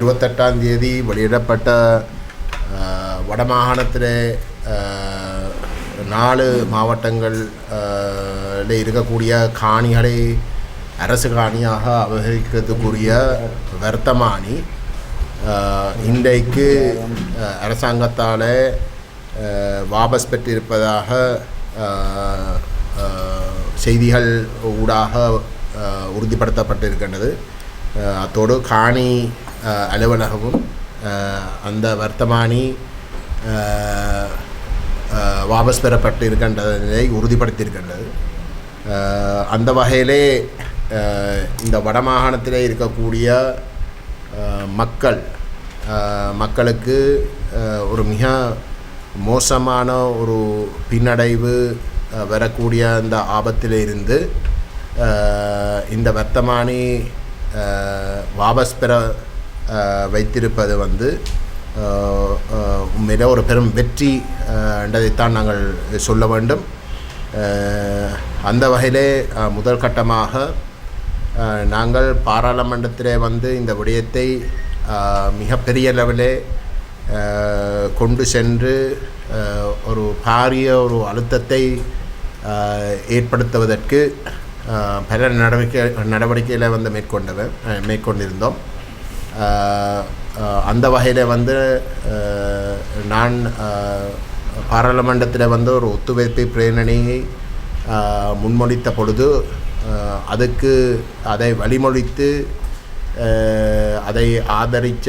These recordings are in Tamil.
இருபத்தெட்டாம் தேதி வெளியிடப்பட்ட வடமாகாணத்தில் நாலு மாவட்டங்கள் இருக்கக்கூடிய காணிகளை அரசு காணியாக அபகரிக்கிறதுக்குரிய வர்த்தமானி இன்றைக்கு அரசாங்கத்தால் வாபஸ் பெற்றிருப்பதாக செய்திகள் ஊடாக உறுதிப்படுத்தப்பட்டிருக்கின்றது. அத்தோடு காணி அலுவலகவும் அலுவலகமும் அந்த வர்த்தமானி வாபஸ் பெறப்பட்டு இருக்கின்றதை உறுதிப்படுத்தியிருக்கின்றது அந்த வகையிலே இந்த வடமாகாணத்தில் இருக்கக்கூடிய மக்கள் மக்களுக்கு ஒரு மிக மோசமான ஒரு பின்னடைவு வரக்கூடிய அந்த ஆபத்திலிருந்து இந்த வர்த்தமானி வாபஸ் பெற வைத்திருப்பது வந்து உண்மையில ஒரு பெரும் வெற்றி என்றதைத்தான் நாங்கள் சொல்ல வேண்டும். அந்த வகையிலே முதல் கட்டமாக நாங்கள் பாராளுமன்றத்திலே வந்து இந்த விடயத்தை மிகப்பெரிய லெவலே கொண்டு சென்று ஒரு பாரிய ஒரு அழுத்தத்தை ஏற்படுத்துவதற்கு பல நடவடிக்கை நடவடிக்கைகளை வந்து மேற்கொண்டவன் மேற்கொண்டிருந்தோம். அந்த வகையில் வந்து நான் பாராளுமன்றத்தில் வந்து ஒரு ஒத்துழைப்பு பிரேரணையை முன்மொழித்த பொழுது அதுக்கு அதை வழிமொழித்து அதை ஆதரித்த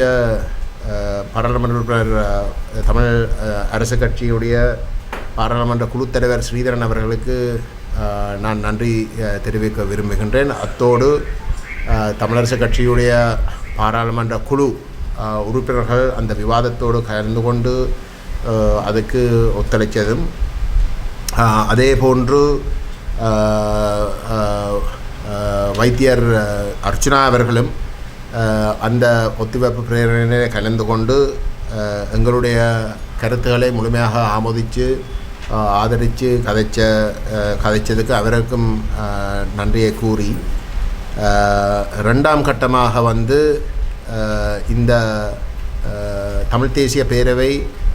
பாராளுமன்ற உறுப்பினர் தமிழ் அரசு கட்சியுடைய பாராளுமன்ற குழுத்தலைவர் ஸ்ரீதரன் அவர்களுக்கு நான் நன்றி தெரிவிக்க விரும்புகின்றேன். அத்தோடு தமிழரசு கட்சியுடைய பாராளுமன்ற குழு உறுப்பினர்கள் அந்த விவாதத்தோடு கலந்து கொண்டு அதுக்கு ஒத்துழைத்ததும் அதே போன்று வைத்தியர் அர்ச்சனா அவர்களும் அந்த ஒத்துழைப்பு பிரேரணையில் கலந்து கொண்டு எங்களுடைய கருத்துக்களை முழுமையாக ஆமோதித்து ஆதரித்து கதைச்ச கதைச்சதுக்கு அவருக்கும் நன்றியை கூறி ரெண்டாம் கட்டமாக வந்து இந்த தமிழ் தேசிய பேரவை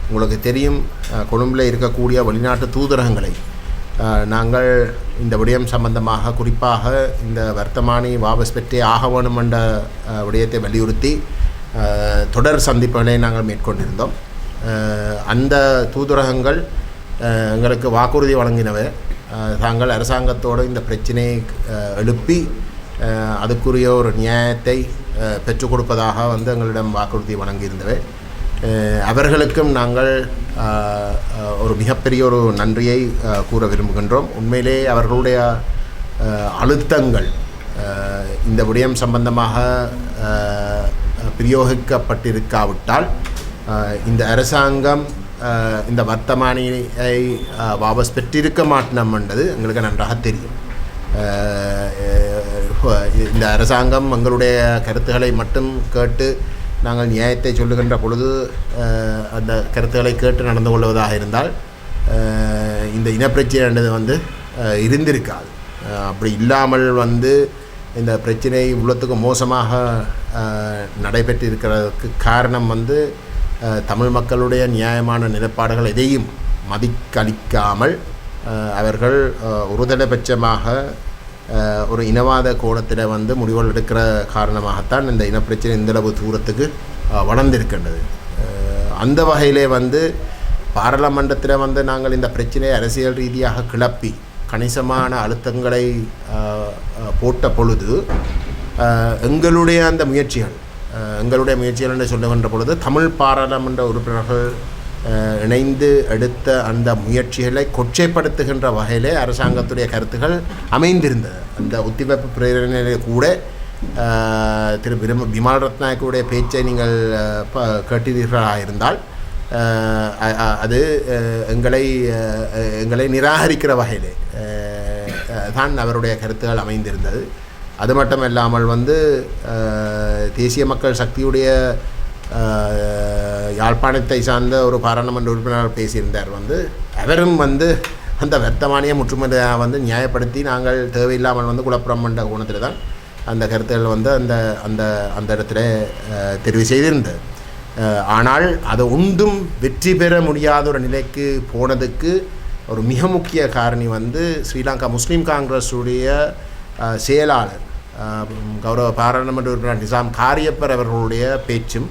உங்களுக்கு தெரியும் கொழும்பில் இருக்கக்கூடிய வெளிநாட்டு தூதரகங்களை. நாங்கள் இந்த விடயம் சம்பந்தமாக குறிப்பாக இந்த வர்த்தமானி வாபஸ் பெற்றே ஆக வேணும் என்ற விடயத்தை வலியுறுத்தி தொடர் சந்திப்புகளை நாங்கள் மேற்கொண்டிருந்தோம். அந்த தூதரகங்கள் எங்களுக்கு வாக்குறுதி வழங்கினவை. தாங்கள் அரசாங்கத்தோடு இந்த பிரச்சனையை எழுப்பி அதுக்குரிய ஒரு நியாயத்தை பெற்றுக் கொடுப்பதாக வந்து எங்களிடம் வாக்குறுதி வழங்கியிருந்தவை அவர்களுக்கும் நாங்கள் ஒரு மிகப்பெரிய ஒரு நன்றியை கூற விரும்புகின்றோம். உண்மையிலே அவர்களுடைய அழுத்தங்கள் இந்த விடயம் சம்பந்தமாக பிரயோகிக்கப்பட்டிருக்காவிட்டால் இந்த அரசாங்கம் இந்த வர்த்தமானியை வாபஸ் பெற்றிருக்க மாட்டோம் என்றது எங்களுக்கு நன்றாக தெரியும். இந்த அரசாங்கம் எங்களுடைய கருத்துக்களை மட்டும் கேட்டு நாங்கள் நியாயத்தை சொல்லுகின்ற பொழுது அந்த கருத்துக்களை கேட்டு நடந்து கொள்வதாக இருந்தால் இந்த இனப்பிரச்சனைன்றது வந்து இருந்திருக்காது. அப்படி இல்லாமல் வந்து இந்த பிரச்சனை உள்ளத்துக்கு மோசமாக நடைபெற்றிருக்கிறதுக்கு நடைபெற்று இருக்கிறதுக்கு காரணம் வந்து தமிழ் மக்களுடைய நியாயமான நிலைப்பாடுகள் எதையும் மதிக்களிக்காமல் அவர்கள் ஒருதலைபட்சமாக ஒரு இனவாத கோணத்தில் வந்து முடிவுகள் எடுக்கிற காரணமாகத்தான் இந்த இனப்பிரச்சனை இந்தளவு தூரத்துக்கு வளர்ந்திருக்கின்றது. அந்த வகையிலே வந்து பாராளுமன்றத்தில் வந்து நாங்கள் இந்த பிரச்சனையை அரசியல் ரீதியாக கிளப்பி கணிசமான அழுத்தங்களை போட்ட பொழுது எங்களுடைய அந்த முயற்சிகள் எங்களுடைய முயற்சிகள் என்று சொல்லுகின்ற பொழுது தமிழ் பாராளுமன்ற உறுப்பினர்கள் இணைந்து எடுத்த அந்த முயற்சிகளை கொச்சைப்படுத்துகின்ற வகையிலே அரசாங்கத்துடைய கருத்துகள் அமைந்திருந்தது. அந்த ஒத்திவைப்பு பிரேரணையிலே கூட திரு விரும்ப விமால் ரத்நாயக்குடைய பேச்சை நீங்கள் ப- கேட்டீர்களாக இருந்தால் அது எங்களை எங்களை நிராகரிக்கிற வகையிலே தான் அவருடைய கருத்துகள் அமைந்திருந்தது. அது மட்டுமல்லாமல் வந்து தேசிய மக்கள் சக்தியுடைய யாழ்ப்பாணத்தை சார்ந்த ஒரு பாராளுமன்ற உறுப்பினர் பேசியிருந்தார். வந்து அவரும் வந்து அந்த வர்த்தமானிய முற்றுமுறையாக வந்து நியாயப்படுத்தி நாங்கள் தேவையில்லாமல் வந்து குழப்பம் என்ற கோணத்தில் தான் அந்த கருத்துக்கள் வந்து அந்த அந்த அந்த இடத்துல தெரிவு செய்திருந்தது. ஆனால் அது ஒன்றும் வெற்றி பெற முடியாத ஒரு நிலைக்கு போனதுக்கு ஒரு மிக முக்கிய காரணி வந்து ஸ்ரீலங்கா முஸ்லீம் காங்கிரஸுடைய செயலாளர் கௌரவ பாராளுமன்ற உறுப்பினர் நிசாம் காரியப்பர் அவர்களுடைய பேச்சும்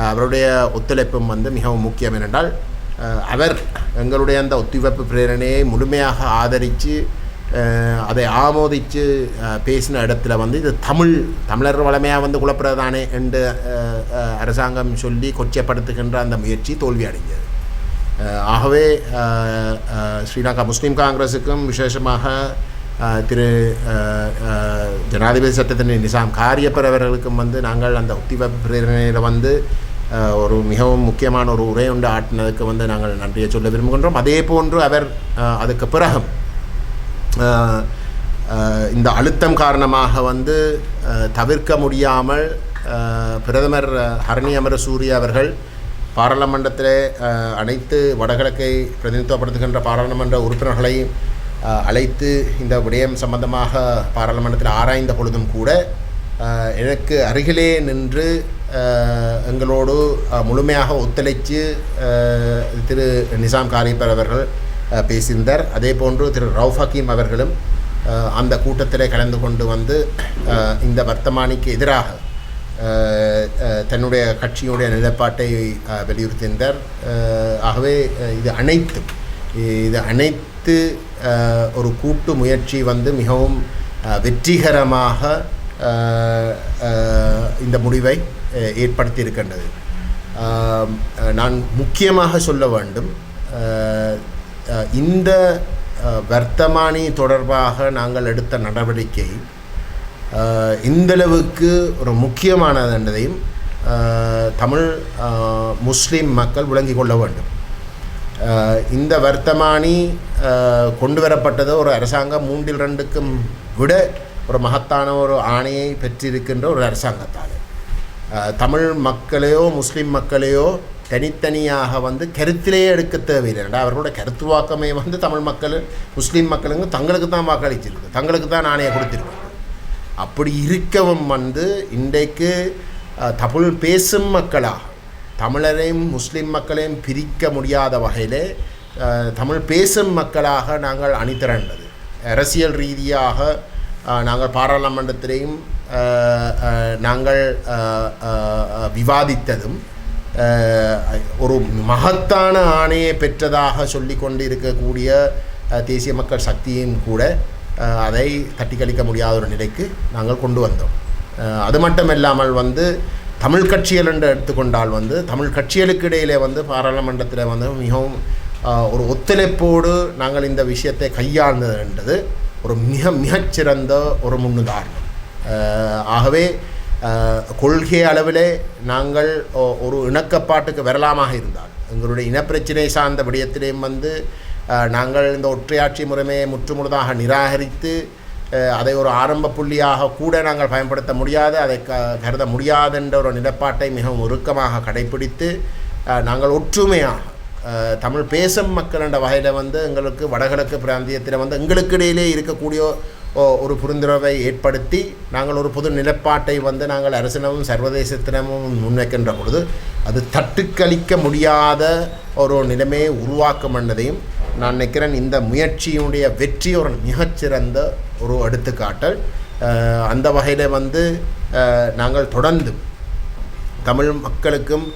அவருடைய ஒத்துழைப்பும் வந்து மிகவும் முக்கியம் ஏனென்றால் அவர் எங்களுடைய அந்த ஒத்துழைப்பு பிரேரணையை முழுமையாக ஆதரித்து அதை ஆமோதித்து பேசின இடத்துல வந்து இது தமிழ் தமிழர் வளமையாக வந்து குழப்பிறதானே என்று அரசாங்கம் சொல்லி கொச்சைப்படுத்துகின்ற அந்த முயற்சி தோல்வி அடைஞ்சது ஆகவே ஸ்ரீலங்கா முஸ்லீம் காங்கிரஸுக்கும் விசேஷமாக திரு ஜனாதிபதி சட்டத்தின் நிசாம் காரியப்பர் அவர்களுக்கும் வந்து நாங்கள் அந்த உத்திவ பிரேரணையில் வந்து ஒரு மிகவும் முக்கியமான ஒரு உரை உண்டு ஆட்டினதுக்கு வந்து நாங்கள் நன்றியை சொல்ல விரும்புகின்றோம். அதே போன்று அவர் அதுக்கு பிறகும் இந்த அழுத்தம் காரணமாக வந்து தவிர்க்க முடியாமல் பிரதமர் ஹரணி அமரசூரிய அவர்கள் பாராளுமன்றத்திலே அனைத்து வடகிழக்கை பிரதிநிதித்துவப்படுத்துகின்ற பாராளுமன்ற உறுப்பினர்களையும் அழைத்து இந்த விடயம் சம்பந்தமாக பாராளுமன்றத்தில் ஆராய்ந்த பொழுதும் கூட எனக்கு அருகிலே நின்று எங்களோடு முழுமையாக ஒத்துழைத்து திரு நிசாம் காரிப்பர் அவர்கள் பேசியிருந்தார். அதே போன்று திரு ரவுஃப் ஹக்கீம் அவர்களும் அந்த கூட்டத்திலே கலந்து கொண்டு வந்து இந்த வர்த்தமானிக்கு எதிராக தன்னுடைய கட்சியுடைய நிலைப்பாட்டை வலியுறுத்தியிருந்தார். ஆகவே இது அனைத்தும் இது அனைத்து ஒரு கூட்டு முயற்சி வந்து மிகவும் வெற்றிகரமாக இந்த முடிவை ஏற்படுத்தியிருக்கின்றது. நான் முக்கியமாக சொல்ல வேண்டும் இந்த வர்த்தமானி தொடர்பாக நாங்கள் எடுத்த நடவடிக்கை இந்தளவுக்கு ஒரு முக்கியமானது என்பதையும் தமிழ் முஸ்லீம் மக்கள் விளங்கிக் கொள்ள வேண்டும். இந்த வர்த்தமானி கொண்டு வரப்பட்டது ஒரு அரசாங்கம் மூன்றில் ரெண்டுக்கும் விட ஒரு மகத்தான ஒரு ஆணையை பெற்றிருக்கின்ற ஒரு அரசாங்கத்தால். தமிழ் மக்களையோ முஸ்லீம் மக்களையோ தனித்தனியாக வந்து கருத்திலேயே எடுக்க தேவையில்லை. ஏன்டா அவர்களோட கருத்துவாக்கமே வந்து தமிழ் மக்கள் முஸ்லீம் மக்களுங்க தங்களுக்கு தான் வாக்களிச்சிருக்கு. தங்களுக்கு தான் ஆணையை கொடுத்திருக்கு அப்படி இருக்கவும் வந்து இன்றைக்கு தமிழ் பேசும் மக்களாக தமிழரையும் முஸ்லீம் மக்களையும் பிரிக்க முடியாத வகையிலே தமிழ் பேசும் மக்களாக நாங்கள் அணிதிரண்டது. அரசியல் ரீதியாக நாங்கள் பாராளுமன்றத்திலையும் நாங்கள் விவாதித்ததும் ஒரு மகத்தான ஆணையை பெற்றதாக சொல்லி கொண்டு இருக்கக்கூடிய தேசிய மக்கள் சக்தியும் கூட அதை தட்டி கழிக்க முடியாத ஒரு நிலைக்கு நாங்கள் கொண்டு வந்தோம். அது மட்டும் இல்லாமல் வந்து தமிழ் கட்சிகள் என்று எடுத்துக்கொண்டால் வந்து தமிழ் கட்சிகளுக்கு இடையிலே வந்து பாராளுமன்றத்தில் வந்து மிகவும் ஒரு ஒத்துழைப்போடு நாங்கள் இந்த விஷயத்தை கையாண்டது என்றது ஒரு மிக மிகச்சிறந்த ஒரு முன்னுதாரணம். ஆகவே கொள்கை அளவிலே நாங்கள் ஒ- ஒரு இணக்கப்பாட்டுக்கு வரலாமாக இருந்தால் எங்களுடைய இனப்பிரச்சினை சார்ந்த விடயத்திலேயும் வந்து நாங்கள் இந்த ஒற்றையாட்சி முறைமையை முற்றுமுழுதாக நிராகரித்து அதை ஒரு ஆரம்ப புள்ளியாக கூட நாங்கள் பயன்படுத்த முடியாது. அதை க கருத முடியாது என்ற ஒரு நிலப்பாட்டை மிகவும் உருக்கமாக கடைப்பிடித்து நாங்கள் ஒற்றுமையாக தமிழ் பேசும் மக்கள் என்ற வகையில் வந்து எங்களுக்கு வடகிழக்கு பிராந்தியத்தில் வந்து எங்களுக்கு இடையிலே இருக்கக்கூடிய ஒரு புரிந்துணர்வை ஏற்படுத்தி நாங்கள் ஒரு பொது நிலப்பாட்டை வந்து நாங்கள் அரசினமும் சர்வதேசத்தினமும் முன்வைக்கின்ற பொழுது அது தட்டுக்களிக்க முடியாத ஒரு நிலைமையை உருவாக்கும் என்பதையும் நான் நினைக்கிறேன் இந்த முயற்சியினுடைய வெற்றி ஒரு மிகச்சிறந்த ஒரு எடுத்துக்காட்டல். அந்த வகையில் வந்து நாங்கள் தொடர்ந்து தமிழ் மக்களுக்கும்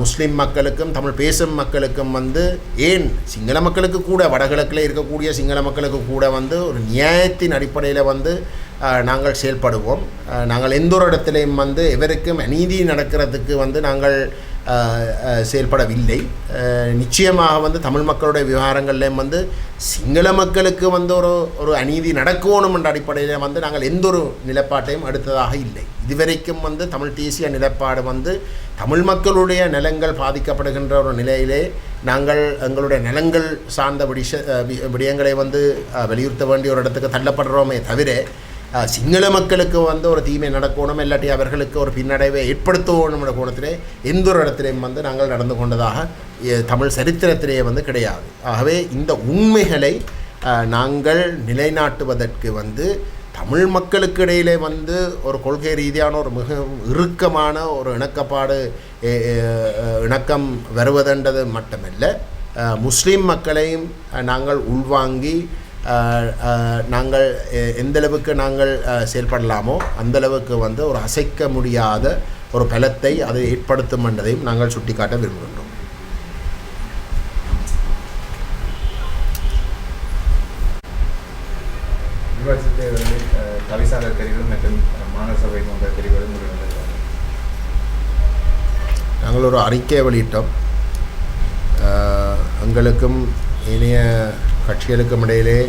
முஸ்லீம் மக்களுக்கும் தமிழ் பேசும் மக்களுக்கும் வந்து ஏன் சிங்கள மக்களுக்கு கூட வடகிழக்கில் இருக்கக்கூடிய சிங்கள மக்களுக்கு கூட வந்து ஒரு நியாயத்தின் அடிப்படையில் வந்து நாங்கள் செயல்படுவோம். நாங்கள் எந்த ஒரு இடத்துலையும் வந்து எவருக்கும் அநீதி நடக்கிறதுக்கு வந்து நாங்கள் செயல்படவில்லை. நிச்சயமாக வந்து தமிழ் மக்களுடைய விவகாரங்கள்லேயும் வந்து சிங்கள மக்களுக்கு வந்து ஒரு ஒரு அநீதி நடக்கணும் என்ற அடிப்படையில் வந்து நாங்கள் எந்த ஒரு நிலப்பாட்டையும் அடுத்ததாக இல்லை. இதுவரைக்கும் வந்து தமிழ் தேசிய நிலப்பாடு வந்து தமிழ் மக்களுடைய நிலங்கள் பாதிக்கப்படுகின்ற ஒரு நிலையிலே நாங்கள் எங்களுடைய நிலங்கள் சார்ந்த விடிஷ வி- விடயங்களை வந்து வலியுறுத்த வேண்டிய ஒரு இடத்துக்கு தள்ளப்படுறோமே தவிர சிங்கள மக்களுக்கு வந்து ஒரு தீமை நடக்கணும் இல்லாட்டி அவர்களுக்கு ஒரு பின்னடைவை ஏற்படுத்தணும் கோணத்திலே எந்த ஒரு இடத்திலையும் வந்து நாங்கள் நடந்து கொண்டதாக தமிழ் சரித்திரத்திலேயே வந்து கிடையாது. ஆகவே இந்த உண்மைகளை நாங்கள் நிலைநாட்டுவதற்கு வந்து தமிழ் மக்களுக்கு இடையிலே வந்து ஒரு கொள்கை ரீதியான ஒரு மிக இறுக்கமான ஒரு இணக்கப்பாடு இணக்கம் வருவதென்றது மட்டுமல்ல முஸ்லீம் மக்களையும் நாங்கள் உள்வாங்கி நாங்கள் எ- எந்த அளவுக்கு நாங்கள் செயல்படலாமோ அந்த அளவுக்கு வந்து ஒரு அசைக்க முடியாத ஒரு பலத்தை அது ஏற்படுத்தும் என்றதையும் நாங்கள் சுட்டிக்காட்ட விரும்புகின்றோம். தவிசாளர் தெரிவு மற்றும் மாநகர சபை போன்ற நாங்கள் ஒரு அறிக்கையை வெளியிட்டோம். எங்களுக்கும் இனிய கட்சிகளுக்கும் இடையிலே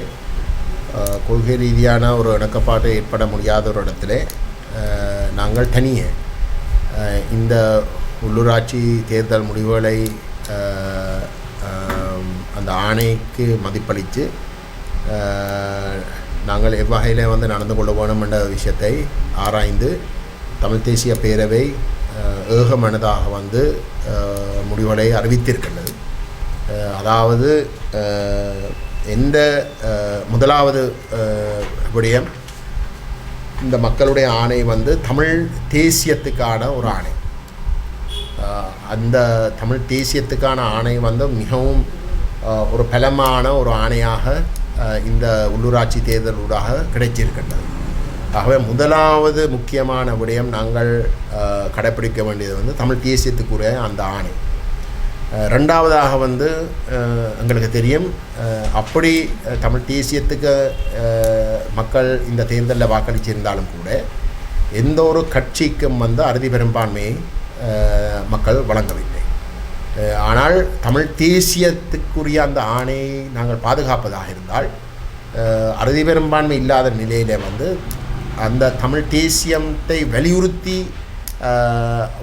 கொள்கை ரீதியான ஒரு இணக்கப்பாடு ஏற்பட முடியாத ஒரு இடத்திலே நாங்கள் தனியே இந்த உள்ளூராட்சி தேர்தல் முடிவுகளை அந்த ஆணைக்கு மதிப்பளித்து நாங்கள் எவ்வகையில் வந்து நடந்து கொள்ள வேணும் என்ற விஷயத்தை ஆராய்ந்து தமிழ் தேசிய பேரவை ஏகமனதாக வந்து முடிவுகளை அறிவித்திருக்கின்றது. அதாவது எந்த முதலாவது விடயம் இந்த மக்களுடைய ஆணை வந்து தமிழ் தேசியத்துக்கான ஒரு ஆணை. அந்த தமிழ் தேசியத்துக்கான ஆணை வந்து மிகவும் ஒரு பலமான ஒரு ஆணையாக இந்த உள்ளூராட்சி தேர்தலூடாக கிடைச்சிருக்கின்றது. ஆகவே முதலாவது முக்கியமான விடயம் நாங்கள் கடைப்பிடிக்க வேண்டியது வந்து தமிழ் தேசியத்துக்குரிய அந்த ஆணை. ரெண்டாவதாக வந்து எங்களுக்கு தெரியும் அப்படி தமிழ் தேசியத்துக்கு மக்கள் இந்த தேர்தலில் வாக்களிச்சிருந்தாலும் கூட எந்த ஒரு கட்சிக்கும் வந்து அறுதி பெரும்பான்மையை மக்கள் வழங்கவில்லை. ஆனால் தமிழ் தேசியத்துக்குரிய அந்த ஆணையை நாங்கள் பாதுகாப்பதாக இருந்தால் அறுதி பெரும்பான்மை இல்லாத நிலையில் வந்து அந்த தமிழ் தேசியத்தை வலியுறுத்தி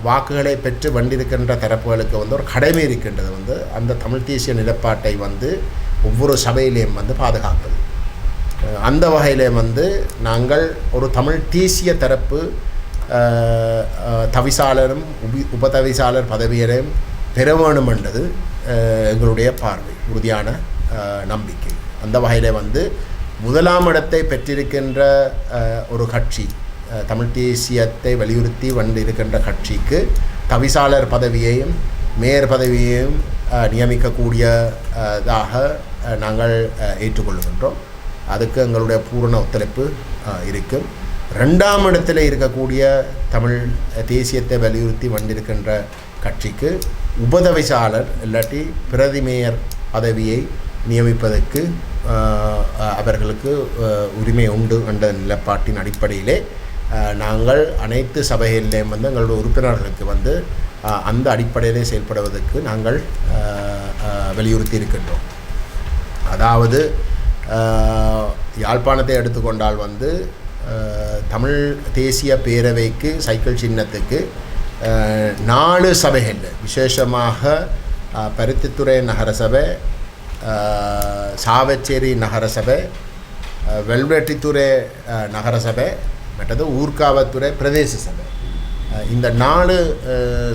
வாக்குகளை பெற்று வந்திருக்கின்ற தரப்புகளுக்கு வந்து ஒரு கடமை இருக்கின்றது வந்து அந்த தமிழ் தேசிய நிலப்பாட்டை வந்து ஒவ்வொரு சபையிலையும் வந்து பாதுகாப்பது. அந்த வகையில் வந்து நாங்கள் ஒரு தமிழ் தேசிய தரப்பு தவிசாளரும் உபி உபதவிசாளர் பதவியரையும் பெற வேணும் என்றது எங்களுடைய பார்வை உறுதியான நம்பிக்கை. அந்த வகையில் வந்து முதலாம் இடத்தை பெற்றிருக்கின்ற ஒரு கட்சி தமிழ் தேசியத்தை வலியுறுத்தி வந்து இருக்கின்ற கட்சிக்கு தவிசாளர் பதவியையும் மேயர் பதவியையும் நியமிக்கக்கூடிய நியமிக்கக்கூடியதாக நாங்கள் ஏற்றுக்கொள்கின்றோம். அதுக்கு எங்களுடைய பூரண ஒத்துழைப்பு இருக்கும். ரெண்டாம் இடத்தில் இருக்கக்கூடிய தமிழ் தேசியத்தை வலியுறுத்தி வந்திருக்கின்ற கட்சிக்கு உபதவிசாளர் இல்லாட்டி பிரதி மேயர் பதவியை நியமிப்பதற்கு அவர்களுக்கு உரிமை உண்டு என்ற நிலப்பாட்டின் அடிப்படையிலே நாங்கள் அனைத்து சபைகளிலேயும் வந்து எங்களுடைய உறுப்பினர்களுக்கு வந்து அந்த அடிப்படையிலே செயல்படுவதற்கு நாங்கள் வலியுறுத்தி இருக்கின்றோம். அதாவது யாழ்ப்பாணத்தை எடுத்துக்கொண்டால் வந்து தமிழ் தேசிய பேரவைக்கு சைக்கிள் சின்னத்துக்கு நாலு சபைகள் விசேஷமாக பருத்தித்துறை நகரசபை சாவச்சேரி நகரசபை வெல்வெட்டித்துறை நகரசபை மற்றது ஊர்காவத்துறை பிரதேச சபை. இந்த நாலு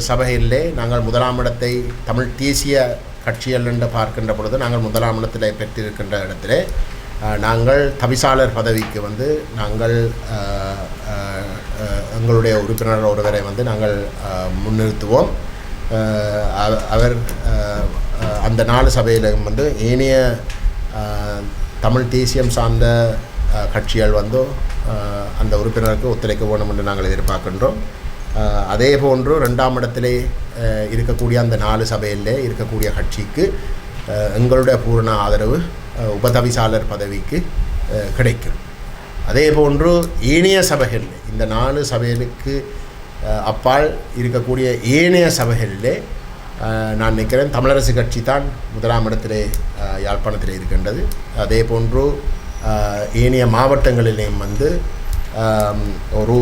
சபையிலே நாங்கள் முதலாம் இடத்தை தமிழ் தேசிய கட்சிகள் என்று பார்க்கின்ற பொழுது நாங்கள் முதலாம் இடத்தில் பெற்றிருக்கின்ற இடத்திலே நாங்கள் தவிசாளர் பதவிக்கு வந்து நாங்கள் எங்களுடைய உறுப்பினர் ஒருவரை வந்து நாங்கள் முன்னிறுத்துவோம். அவர் அந்த நாலு சபையிலும் வந்து ஏனைய தமிழ் தேசியம் சார்ந்த கட்சிகள் வந்து அந்த உறுப்பினருக்கு ஒத்துழைக்க வேண்டும் என்று நாங்கள் எதிர்பார்க்கின்றோம். அதே போன்று ரெண்டாம் இடத்திலே இருக்கக்கூடிய அந்த நாலு சபையிலே இருக்கக்கூடிய கட்சிக்கு எங்களுடைய பூரண ஆதரவு உபதவிசாளர் பதவிக்கு கிடைக்கும். அதே போன்று ஏனைய சபைகள் இந்த நாலு சபைகளுக்கு அப்பால் இருக்கக்கூடிய ஏனைய சபைகளிலே நான் நினைக்கிறேன் தமிழரசு கட்சி தான் முதலாம் இடத்திலே யாழ்ப்பாணத்தில் இருக்கின்றது. அதே போன்று ஏனைய மாவட்டங்களிலேயும் வந்து ஒரு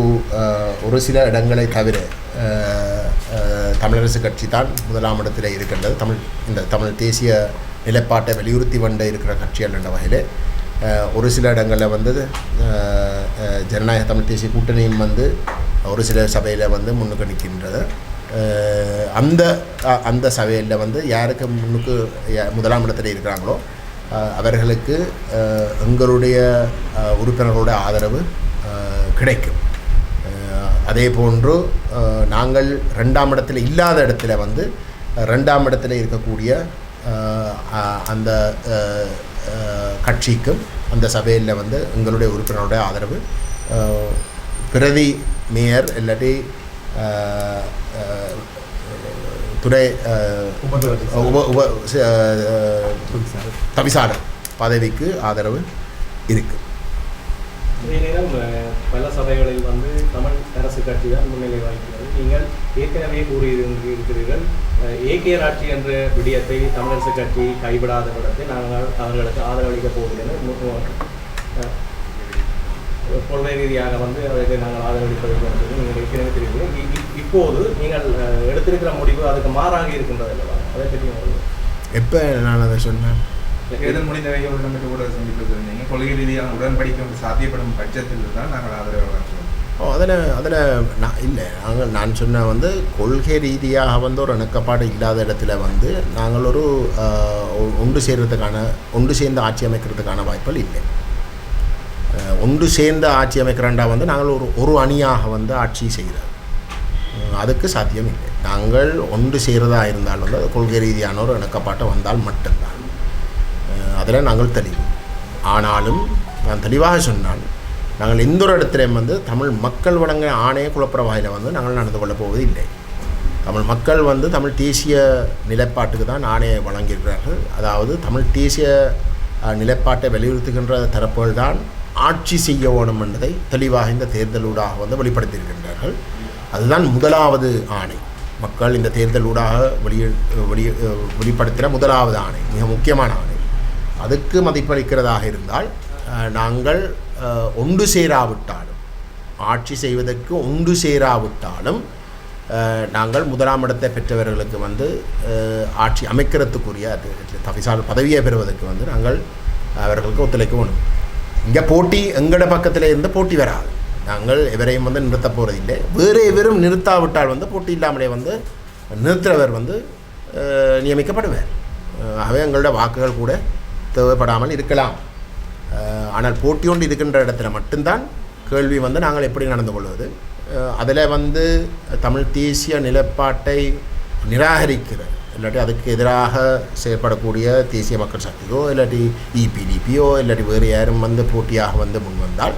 ஒரு சில இடங்களை தவிர தமிழரசு கட்சி தான் முதலாம் இடத்தில் இருக்கின்றது. தமிழ் இந்த தமிழ் தேசிய நிலைப்பாட்டை வலியுறுத்தி வந்த இருக்கிற கட்சிகள் என்ற வகையில் ஒரு சில இடங்களில் வந்து ஜனநாயக தமிழ் தேசிய கூட்டணியும் வந்து ஒரு சில சபையில் வந்து முன்னுக்கு நிற்கின்றது. அந்த அந்த சபையில் வந்து யாருக்கு முன்னுக்கு முதலாம் இடத்துல இருக்கிறாங்களோ அவர்களுக்கு எங்களுடைய உறுப்பினர்களுடைய ஆதரவு கிடைக்கும். அதே போன்று நாங்கள் ரெண்டாம் இடத்துல இல்லாத இடத்துல வந்து ரெண்டாம் இடத்துல இருக்கக்கூடிய அந்த கட்சிக்கும் அந்த சபையில் வந்து எங்களுடைய உறுப்பினருடைய ஆதரவு பிரதி மேயர் இல்லாட்டி துணை அஹ், உப உப தவிசாளர் பதவிக்கு ஆதரவு இருக்குது நேரம் அஹ், பல சபைகளில் வந்து தமிழ் அரசு கட்சி தான் முன்னிலை வகிக்கிறது. நீங்கள் ஏற்கனவே கூறியிருக்கிறீர்கள் ஏகேஆர் ஆட்சி என்ற விடயத்தை தமிழரசு கட்சி கைவிடாத விடத்தை நாங்கள் அவர்களுக்கு ஆதரவளிக்கப் போகிறேன் மு- மு- அஹ், கொள்கை ரீதியாக வந்து அதற்கு நாங்கள் ஆதரவளிப்பது என்று நீங்கள் ஏற்கனவே தெரிவிக்கிறீர்கள் இப்போது நீங்கள் எடுத்திருக்கிற முடிவு அதுக்கு மாறாக இருக்கின்றது அல்லவா? அதை பற்றி உங்களுக்கு எப்போ நான் அதை சொன்னேன்? தேர்தல் முடிந்த வகையில் நம்ம ஊடக சந்திப்பில் இருந்தீங்க கொள்கை ரீதியான உடன்படிக்கை சாத்தியப்படும் பட்சத்தில் தான் நாங்கள் ஆதரவு ஓ அதில் அதில் நான் இல்லை. நாங்கள் நான் சொன்ன வந்து கொள்கை ரீதியாக வந்து ஒரு இணக்கப்பாடு இல்லாத இடத்துல வந்து நாங்கள் ஒரு ஒன்று சேர்றதுக்கான ஒன்று சேர்ந்து ஆட்சி அமைக்கிறதுக்கான வாய்ப்புகள் இல்லை. ஒன்று சேர்ந்து ஆட்சி அமைக்கிறண்டா வந்து நாங்கள் ஒரு ஒரு அணியாக வந்து ஆட்சி செய்கிறோம் அதுக்கு சாத்தியம் இல்லை. நாங்கள் ஒன்று செய்கிறதா இருந்தால் வந்து அது கொள்கை ரீதியான ஒரு இணக்கப்பாட்டை வந்தால் மட்டும்தான். அதில் நாங்கள் தெளிவு. ஆனாலும் நான் தெளிவாக சொன்னால் நாங்கள் எந்த ஒரு இடத்துலையும் வந்து தமிழ் மக்கள் வழங்க ஆணைய குழப்பற வாயில் வந்து நாங்கள் நடந்து கொள்ளப் போவது இல்லை தமிழ் மக்கள் வந்து தமிழ் தேசிய நிலைப்பாட்டுக்கு தான் ஆணையை வழங்கியிருக்கிறார்கள். அதாவது தமிழ் தேசிய நிலைப்பாட்டை வலியுறுத்துகின்ற தரப்புகள் தான் ஆட்சி செய்ய வேணும் என்பதை தெளிவாக இந்த தேர்தலூடாக வந்து வெளிப்படுத்தியிருக்கின்றார்கள். அதுதான் முதலாவது ஆணை. மக்கள் இந்த தேர்தலூடாக வெளியே வெளிய வெளிப்படுத்தின முதலாவது ஆணை மிக முக்கியமான ஆணை. அதுக்கு மதிப்பளிக்கிறதாக இருந்தால் நாங்கள் ஒன்று சேராவிட்டாலும் ஆட்சி செய்வதற்கு ஒன்று சேராவிட்டாலும் நாங்கள் முதலாம் இடத்தை பெற்றவர்களுக்கு வந்து ஆட்சி அமைக்கிறதுக்குரிய அது தவிசால் பதவியை பெறுவதற்கு வந்து நாங்கள் அவர்களுக்கு ஒத்துழைக்க வேணும் இங்கே போட்டி எங்கட பக்கத்தில் இருந்து போட்டி வராது. நாங்கள் எவரையும் வந்து நிறுத்த போகிறதில்லை வேறு எவரும் நிறுத்தாவிட்டால் வந்து போட்டி இல்லாமலே வந்து நிறுத்துறவர் வந்து நியமிக்கப்படுவார். ஆகவே எங்களோட வாக்குகள் கூட தேவைப்படாமல் இருக்கலாம். ஆனால் போட்டி ஒன்று இருக்கின்ற இடத்துல மட்டும்தான் கேள்வி வந்து நாங்கள் எப்படி நடந்து கொள்வது. அதில் வந்து தமிழ் தேசிய நிலப்பாட்டை நிராகரிக்கிற இல்லாட்டி அதுக்கு எதிராக செயற்படக்கூடிய தேசிய மக்கள் சக்தியோ இல்லாட்டி இபிடிபியோ இல்லாட்டி வேறு யாரும் வந்து போட்டியாக வந்து முன் வந்தால்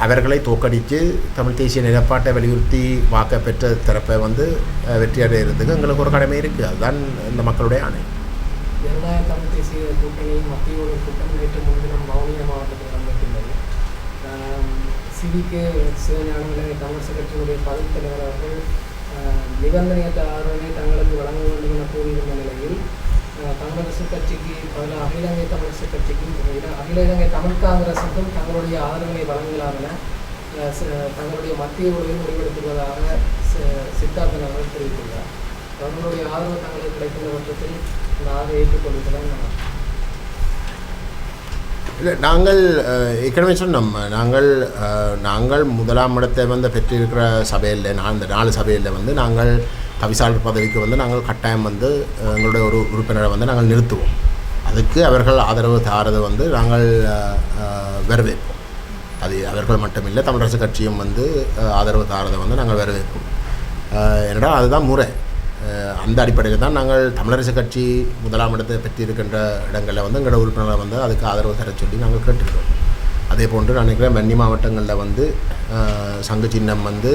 அவர்களை தோக்கடித்து தமிழ் தேசிய நிலப்பாட்டை வலியுறுத்தி வாக்க பெற்ற தரப்பை வந்து அஹ், வெற்றி அடைகிறதுக்கு எங்களுக்கு ஒரு கடமை இருக்குது அதுதான் இந்த மக்களுடைய ஆணை. ஜனநாயக தமிழ் தேசிய கூட்டணி மத்திய கூட்டம் நேற்று முன்தினம் வவுனியா மாவட்டத்தில் நடைபெற்றுள்ளது சிவிக்கு சிவஞானங்களை தமிழரசு கட்சியினுடைய பதவி தலைவர் அவர்கள் நிபந்தனையற்ற ஆதரவை தங்களுக்கு வழங்க வேண்டும் என கூறியிருந்த நிலையில் தமிழரசு கட்சிக்கு பதில் அகில இலங்கை தமிழரசு கட்சிக்கும் அகில இலங்கை தமிழ் காங்கிரசுக்கும் தங்களுடைய ஆதரவினை வழங்கலாம் என ச- தங்களுடைய மத்திய குழுவில் முடிவெடுத்துள்ளதாக சித்தார்த்தன் அவர்கள் தெரிவித்துள்ளார். அவர்களுடைய ஆதரவு தங்களுக்கு கிடைக்கின்ற பட்சத்தில் இந்த ஆதரவை ஏற்றுக்கொள்வதுதான் நான் இல்லை நாங்கள் ஏற்கனவே சொன்னோம். நாங்கள் நாங்கள் முதலாம் இடத்தை வந்து பெற்றிருக்கிற சபையில் நான் இந்த நாலு சபையில் வந்து நாங்கள் தவிசாளர் பதவிக்கு வந்து நாங்கள் கட்டாயம் வந்து எங்களுடைய ஒரு உறுப்பினரை வந்து நாங்கள் நிறுத்துவோம். அதுக்கு அவர்கள் ஆதரவு தாரதை வந்து நாங்கள் வரவேற்போம். அது அவர்கள் மட்டுமில்லை தமிழரசு கட்சியும் வந்து ஆதரவு தாரதை வந்து நாங்கள் வரவேற்போம். அஹ், அதுதான் முறை. அந்த அடிப்படையில் தான் நாங்கள் தமிழரசு கட்சி முதலாம் இடத்தை பெற்றிருக்கின்ற இடங்களில் வந்து எங்களோட உறுப்பினரை வந்து அதுக்கு ஆதரவு தர சொல்லி நாங்கள் கேட்டுக்கிறோம். அதே போன்று நான் நினைக்கிறேன் வன்னி மாவட்டங்களில் வந்து சங்கு சின்னம் வந்து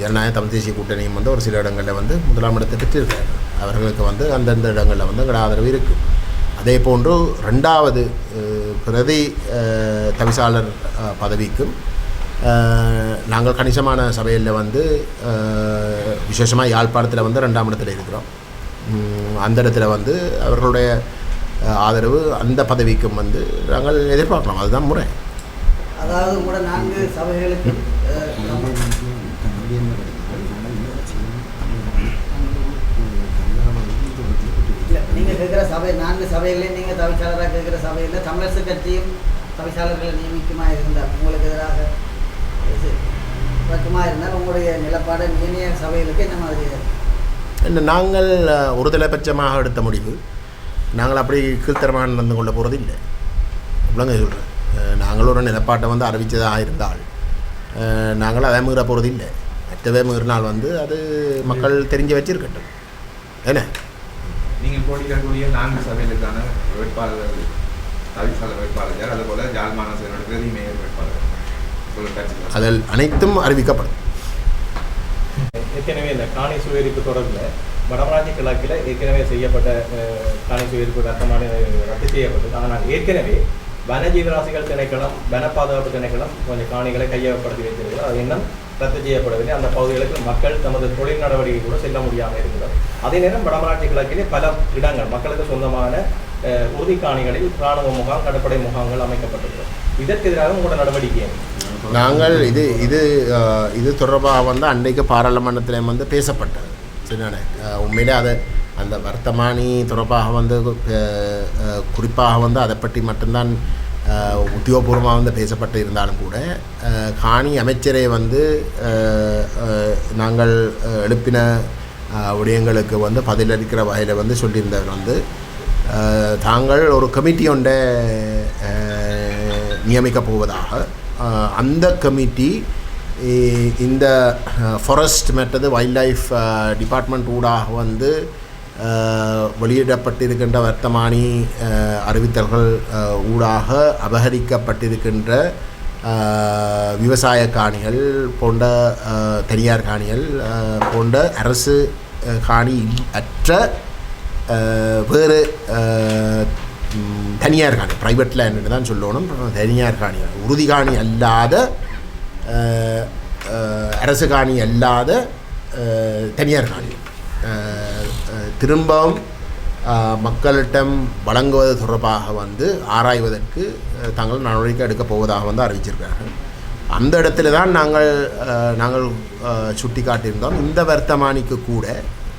ஜனநாயக தமிழ் தேசிய கூட்டணியும் வந்து ஒரு சில இடங்களில் வந்து முதலாம் இடத்தை பெற்றிருக்காங்க அவர்களுக்கு வந்து அந்தந்த இடங்களில் வந்து எங்களோட ஆதரவு இருக்குது அதே போன்று ரெண்டாவது பிரதி தவிசாளர் பதவிக்கும் நாங்கள் கணிசமான சபையில் வந்து விசேஷமாக யாழ்ப்பாணத்தில் வந்து ரெண்டாம் இடத்துல இருக்கிறோம். அந்த இடத்துல வந்து அவர்களுடைய ஆதரவு அந்த பதவிக்கும் வந்து நாங்கள் எதிர்பார்க்கலாம். அதுதான் முறை. அதாவது கூட நான்கு சபைகளுக்கு நீங்கள் கேட்குற சபை நான்கு சபைகளையும் நீங்கள் தவிசாளராக கேட்குற சபையில் தமிழரசு கட்சியும் தவிசாளர்களை நியமிக்குமா இருந்தால் உங்களுக்கு எதிராக பக்கமா இருந்தால் உங்களுடைய நிலப்பாடு ஏனைய சபைகளுக்கு என்ன மாதிரி நாங்கள் ஒரு தலைபட்சமாக எடுத்த முடிவு. நாங்கள் அப்படி கீழ்த்தரமாக நடந்து கொள்ள போகிறது இல்லை. இவ்வளோங்க சொல்கிறேன் நாங்கள் ஒரு நிலப்பாட்டை வந்து அறிவித்ததாக இருந்தால் நாங்கள் அதை மீற போகிறது இல்லை. மற்றவே மீறினால் வந்து அது மக்கள் தெரிஞ்சு வச்சிருக்கட்டும். என்ன? நீங்கள் போட்டியிடக்கூடிய நான்கு சபைகளுக்கான வேட்பாளர் தவிசாளர் வேட்பாளர் அதுபோல ஜாழ் மாநகர பிரதி மேயர் வேட்பாளர். அதில் அனைத்தும் அறிவிக்கப்படும். ஏற்கனவே இந்த காணி சுவீரிப்பு தொடர்பில் வடமராட்சி கிழக்கில் ஏற்கனவே செய்யப்பட்ட அஹ், காணி சுவீரிப்பு ரத்தமான ரத்து செய்யப்பட்டது. ஆனால் ஏற்கனவே வனஜீவராசிகள் திணைக்களம் வன பாதுகாப்பு திணைக்களம் கொஞ்சம் காணிகளை கையகப்படுத்தி வைத்திருக்கிறது அது இன்னும் ரத்து செய்யப்படவில்லை. அந்த பகுதிகளுக்கு மக்கள் தமது தொழில் நடவடிக்கை கூட செல்ல முடியாமல் இருக்கிறது. அதே நேரம் வடமராட்சி கிழக்கிலே பல இடங்கள் மக்களுக்கு சொந்தமான அஹ், உறுதி காணிகளில் இராணுவ முகாம் கடற்படை முகாம்கள் அமைக்கப்பட்டிருக்கிறது. இதற்கு எதிராக உங்களோட நடவடிக்கை? நாங்கள் இது இது இது தொடர்பாக வந்து அன்றைக்கு பாராளுமன்றத்தில் வந்து பேசப்பட்டது. சரிதானே? உண்மையிலே அதை அந்த வர்த்தமானி தொடர்பாக வந்து குறிப்பாக வந்து அதை பற்றி மட்டும்தான் உத்தியோகபூர்வமாக வந்து பேசப்பட்டு இருந்தாலும் கூட காணி அமைச்சரை வந்து நாங்கள் எழுப்பின விடயங்களுக்கு வந்து பதிலளிக்கிற வகையில் வந்து சொல்லியிருந்தவர் வந்து தாங்கள் ஒரு கமிட்டி ஒன்றை நியமிக்கப் போவதாக அந்த கமிட்டி இந்த ஃபாரஸ்ட் மற்றது வைல்ட் லைஃப் டிபார்ட்மெண்ட் ஊடாக வந்து வெளியிடப்பட்டிருக்கின்ற வர்த்தமானி அறிவித்தல்கள் ஊடாக அபகரிக்கப்பட்டிருக்கின்ற விவசாய காணிகள் போன்ற தனியார் காணிகள் போன்ற அரசு காணி அற்ற வேறு தனியார் காணி ப்ரைவேட் லேண்டுன்னு தான் சொல்லணும். தனியார் காணி உறுதி காணி அல்லாத அரசு காணி அல்லாத தனியார் காணி திரும்பவும் மக்களிடம் வழங்குவது தொடர்பாக வந்து ஆராய்வதற்கு தாங்கள் நடவடிக்கை எடுக்கப் போவதாக வந்து அறிவிச்சிருக்கார்கள் அந்த இடத்துல தான் நாங்கள் நாங்கள் சுட்டி காட்டியிருந்தோம் இந்த வர்த்தமானிக்கு கூட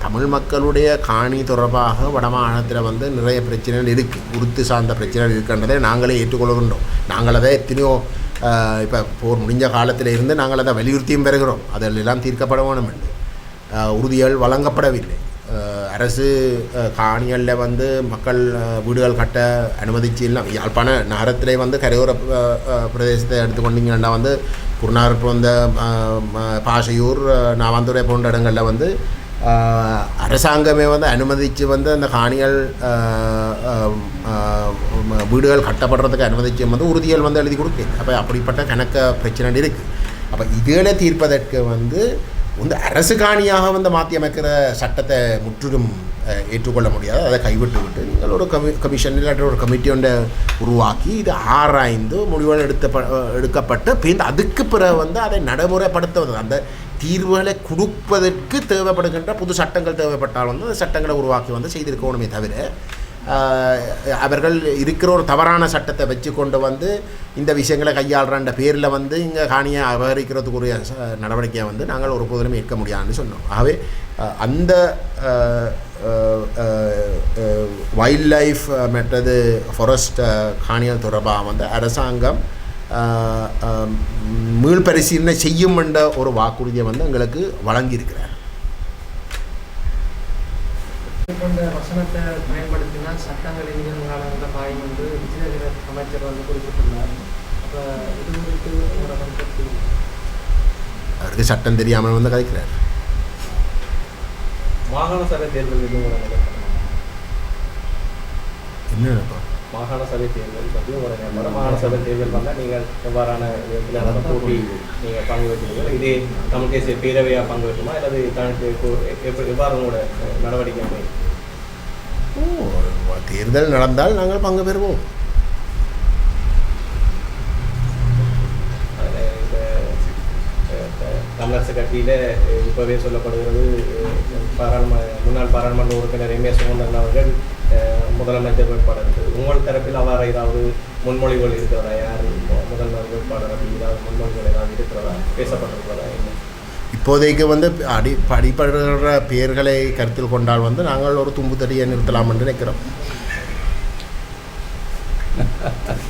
தமிழ் மக்களுடைய காணி தொடர்பாக வடமாகாணத்தில் வந்து நிறைய பிரச்சனைகள் இருக்குது உருத்து சார்ந்த பிரச்சனைகள் இருக்கின்றதை நாங்களே ஏற்றுக்கொள்கின்றோம். நாங்கள் அதை எத்தனையோ இப்போ போர் முடிஞ்ச காலத்தில் இருந்து நாங்கள் அதை வலியுறுத்தியும் பெறுகிறோம். அதெல்லாம் தீர்க்கப்பட வேணும் என்று. உறுதிகள் வழங்கப்படவில்லை. அரசு காணிகளில் வந்து மக்கள் வீடுகள் கட்ட அனுமதிச்சு இல்லை. யாழ்ப்பாண நகரத்திலே வந்து கரையோர பிரதேசத்தை எடுத்துக்கொண்டீங்கன்னா வந்து குருநாகர் போன்ற பாஷையூர் நாவாந்துறை போன்ற இடங்களில் வந்து அரசாங்கமே வந்து அனுமதித்து வந்து அந்த காணிகள் வீடுகள் கட்டப்படுறதுக்கு அனுமதிச்சு வந்து உறுதிகள் வந்து எழுதி கொடுக்கு அப்போ அப்படிப்பட்ட கணக்க பிரச்சனை இருக்குது அப்போ இதுகளை தீர்ப்பதற்கு வந்து வந்து அரசு காணியாக வந்து மாற்றி அமைக்கிற சட்டத்தை முற்றிலும் ஏற்றுக்கொள்ள முடியாது அதை கைவிட்டு விட்டு நீங்கள் ஒரு கமி கமிஷன் இல்லாட்டி ஒரு கமிட்டி ஒன்றை உருவாக்கி இது ஆராய்ந்து முடிவுகள் எடுத்த எடுக்கப்பட்டு பின் அதுக்கு பிறகு வந்து அதை நடைமுறைப்படுத்துவது அந்த தீர்வுகளை கொடுப்பதற்கு தேவைப்படுகின்ற புது சட்டங்கள் தேவைப்பட்டால் வந்து அந்த சட்டங்களை உருவாக்கி வந்து செய்திருக்கணுமே தவிர அவர்கள் இருக்கிற ஒரு தவறான சட்டத்தை வச்சு கொண்டு வந்து இந்த விஷயங்களை கையாளுறன்ற பேரில் வந்து இங்கே காணியை அபகரிக்கிறதுக்குரிய ச- நடவடிக்கையை வந்து நாங்கள் ஒரு போதிலும் ஏற்க முடியாதுன்னு சொன்னோம். ஆகவே அந்த வைல்ட் லைஃப் மற்றது ஃபாரஸ்ட் காணிகள் தொடர்பாக வந்து அரசாங்கம் மீள்பரிசீலனை செய்யும் என்ற ஒரு வாக்குறுதியை வந்து எங்களுக்கு வழங்கியிருக்கிறார். கொண்ட வசனத்தை பயன்படுத்தினால் சட்டங்கள் காலங்களில் பாயும் என்று விஜயநகர அமைச்சர் வந்து குறிப்பிட்டுள்ளார். அப்போ இது குறித்து உங்களோட கருத்து. அவருக்கு சட்டம் தெரியாமல் வந்து கதைக்கிறார். மாகாண சபை தேர்தல்? என்ன நினைப்பா மாகாண சபை தேர்தல் பற்றி உங்களோட நிலைப்பாடு. மாகாண சபை தேர்தல் வந்தால் நீங்கள் எவ்வாறான விதத்தில் அந்த போட்டி நீங்கள் பங்கு பெற்றீர்கள் இதே தமிழ் தேசிய பேரவையாக பங்கு பெற்றுமா அல்லது தனக்கு எவ்வாறு உங்களோட நடவடிக்கை அமையும்? தேர்தல் நடந்தால் நாங்கள் பங்கு பெறுவோம். தமிழரசு கட்சியில் இப்போவே சொல்லப்படுகிறது அஹ், பாராளும முன்னாள் பாராளுமன்ற உறுப்பினர் எம் ஏ சுமந்தன் அவர்கள் முதலமைச்சர் வேட்பாளர் உங்கள் தரப்பில் அவ்வாறு ஏதாவது முன்மொழிகள் இருக்கிறதா? யார் முதல்வர் வேட்பாளர் அப்படி ஏதாவது முன்மொழிகள் ஏதாவது இருக்கிறதா? பேசப்பட்டிருக்கிறதா? என்ன? இப்போதைக்கு வந்து அடி அடிப்படுகிற பெயர்களை கருத்தில் கொண்டால் வந்து நாங்கள் ஒரு தும்பு தடியை நிறுத்தலாம் என்று நினைக்கிறோம்.